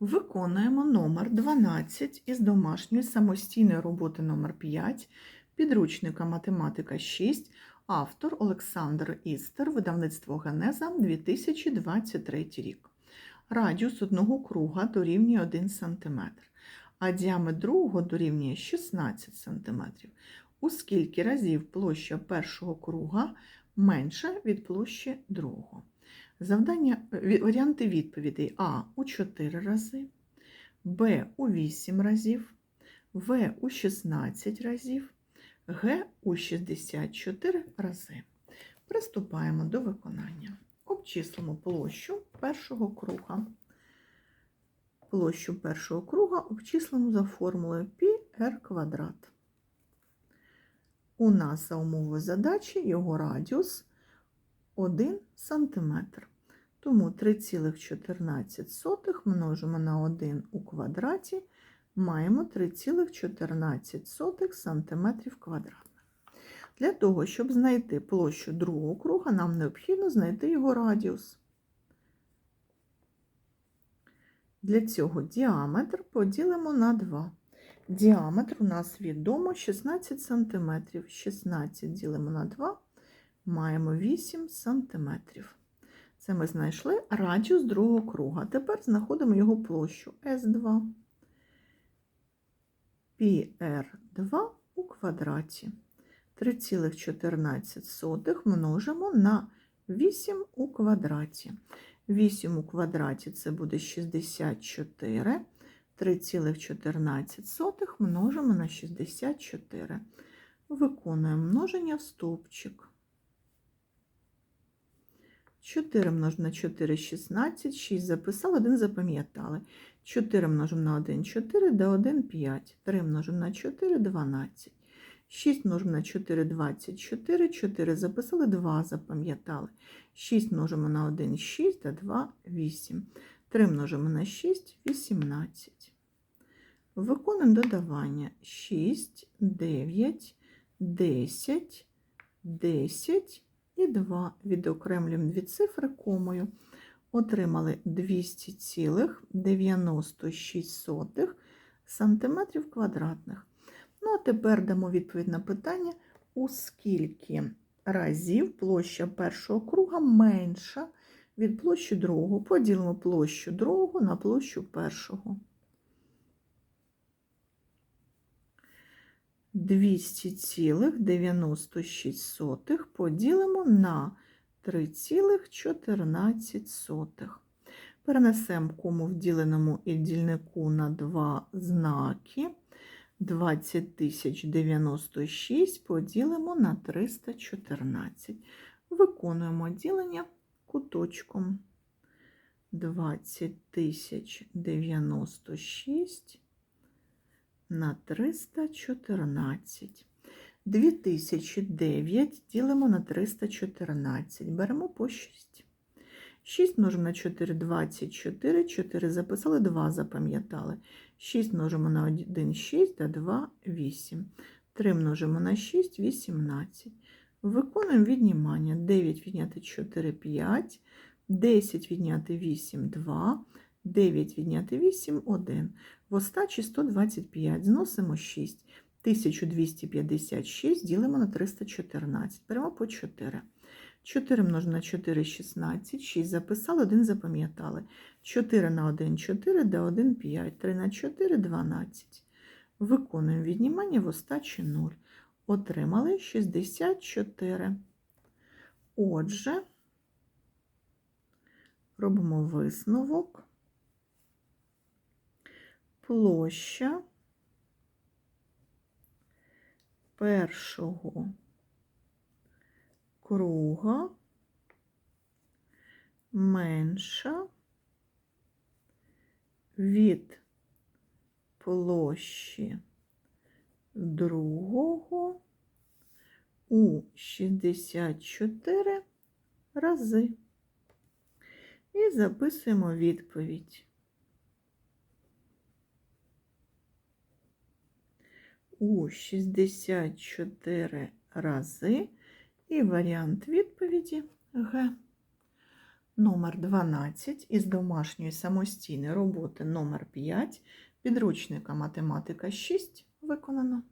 Виконуємо номер 12 із домашньої самостійної роботи номер 5 підручника математика 6, автор Олександр Істер, видавництво Генеза 2023 рік. Радіус одного круга дорівнює 1 см, а діаметр другого дорівнює 16 см. У скільки разів площа першого круга менша від площі другого? Завдання, варіанти відповідей А у 4 рази, Б у 8 разів, В у 16 разів, Г у 64 рази. Приступаємо до виконання. Обчислимо площу першого круга. Площу першого круга обчислимо за формулою πr квадрат. У нас за умовою задачі його радіус 1 см. Тому 3,14 множимо на 1 у квадраті, маємо 3,14 см квадратних. Для того, щоб знайти площу другого круга, нам необхідно знайти його радіус. Для цього діаметр поділимо на 2. Діаметр у нас відомо 16 см. 16 ділимо на 2, маємо 8 см. Це ми знайшли радіус другого круга. Тепер знаходимо його площу S2. PR2 у квадраті. 3,14 множимо на 8 у квадраті. 8 у квадраті це буде 64. 3,14 множимо на 64. Виконуємо множення в стовпчик. 4 множимо на 4 – 16, 6 записали, 1 запам'ятали. 4 множимо на 1 – 4, да 1 – 5. 3 множимо на 4 – 12. 6 множимо на 4 – 24, 4 записали, 2 запам'ятали. 6 множимо на 1 – 6, да 2 – 8. 3 множимо на 6 – 18. Виконуємо додавання. 6, 9, 10, 10 і 2. Відокремлюємо дві цифри комою. Отримали 200,96 сантиметрів квадратних. Ну, а тепер дамо відповідь на питання, у скільки разів площа першого круга менша від площі другого. Поділимо площу другого на площу першого. 200,96 поділимо на 3,14. Перенесемо кому в діленому і дільнику на два знаки. 20096 поділимо на 314. Виконуємо ділення куточком. 20096 на 314. 2009 ділимо на 314. Беремо по 6. 6 множимо на 4 – 24, 4 записали, 2 запам'ятали. 6 множимо на 1 – 6, та 2 – 8. 3 множимо на 6 – 18. Виконуємо віднімання. 9 відняти 4 – 5, 10 відняти 8 – 2, 9 відняти 8 – 1. В остачі 125. Зносимо 6. 1256 ділимо на 314. Беремо по 4. 4 множимо на 4 – 16, 6 записали, 1 запам'ятали. 4 на 1 – 4, да 1 – 5, 3 на 4 – 12. Виконуємо віднімання в остачі 0. Отримали 64. Отже, робимо висновок. Площа першого круга менша від площі другого у 64 рази. І записуємо відповідь. У 64 рази і варіант відповіді Г. номер 12 із домашньої самостійної роботи номер 5 підручника математика 6 виконано.